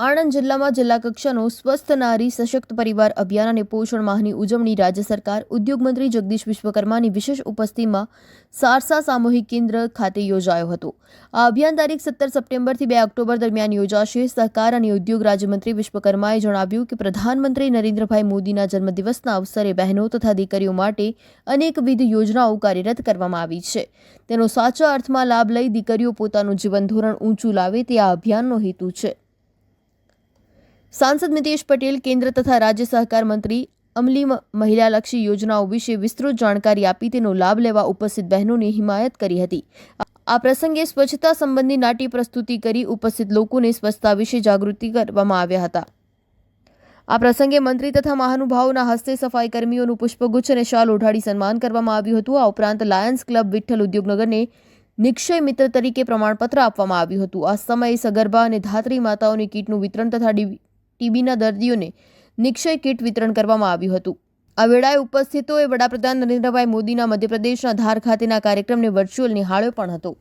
આણંદ જિલ્લામાં જિલ્લા કક્ષાનો સ્વસ્થ નારી સશક્ત પરિવાર અભિયાન અને પોષણ માહની ઉજવણી રાજ્ય સરકાર, ઉદ્યોગ મંત્રી જગદીશ વિશ્વકર્માની વિશેષ ઉપસ્થિતિમાં સારસા સામૂહિક કેન્દ્ર ખાતે યોજાયો હતો. આ અભિયાન તારીખ સત્તર સપ્ટેમ્બરથી બે ઓક્ટોબર દરમિયાન યોજાશે. સહકાર અને ઉદ્યોગ રાજ્યમંત્રી વિશ્વકર્માએ જણાવ્યું કે પ્રધાનમંત્રી નરેન્દ્રભાઈ મોદીના જન્મદિવસના અવસરે બહેનો તથા દીકરીઓ માટે અનેકવિધ યોજનાઓ કાર્યરત કરવામાં આવી છે. તેનો સાચા અર્થમાં લાભ લઈ દીકરીઓ પોતાનું જીવન ધોરણ ઊંચું લાવે તે આ અભિયાનનો હેતુ છે. સાંસદ નીતિશ પટેલ, કેન્દ્ર તથા રાજ્ય સહકાર મંત્રી અમલી મહિલાલક્ષી યોજનાઓ વિશે વિસ્તૃત જાણકારી આપી તેનો લાભ લેવા ઉપસ્થિત બહેનોની હિમાયત કરી હતી. આ પ્રસંગે સ્વચ્છતા સંબંધી નાટ્ય પ્રસ્તુતિ કરી ઉપસ્થિત લોકોને સ્વચ્છતા વિશે જાગૃતિ કરવામાં આવ્યા હતા. આ પ્રસંગે મંત્રી તથા મહાનુભાવોના હસ્તે સફાઈ કર્મીઓનું પુષ્પગુચ્છ અને શાલ ઓઢાડી સન્માન કરવામાં આવ્યું હતું. આ ઉપરાંત લાયન્સ ક્લબ વિઠ્ઠલ ઉદ્યોગનગરને નિક્ષય મિત્ર તરીકે પ્રમાણપત્ર આપવામાં આવ્યું હતું. આ સમયે સગર્ભા અને ધાત્રી માતાઓની કીટનું વિતરણ તથા ડી- ટીબીના દર્દીઓને નિક્ષય કીટ વિતરણ કરવામાં આવ્યું હતું. આ વેળાએ ઉપસ્થિતોએ વડાપ્રધાન નરેન્દ્રભાઈ મોદીના મધ્યપ્રદેશના ધાર ખાતેના કાર્યક્રમને વર્ચ્યુઅલ નિહાળ્યો પણ હતો.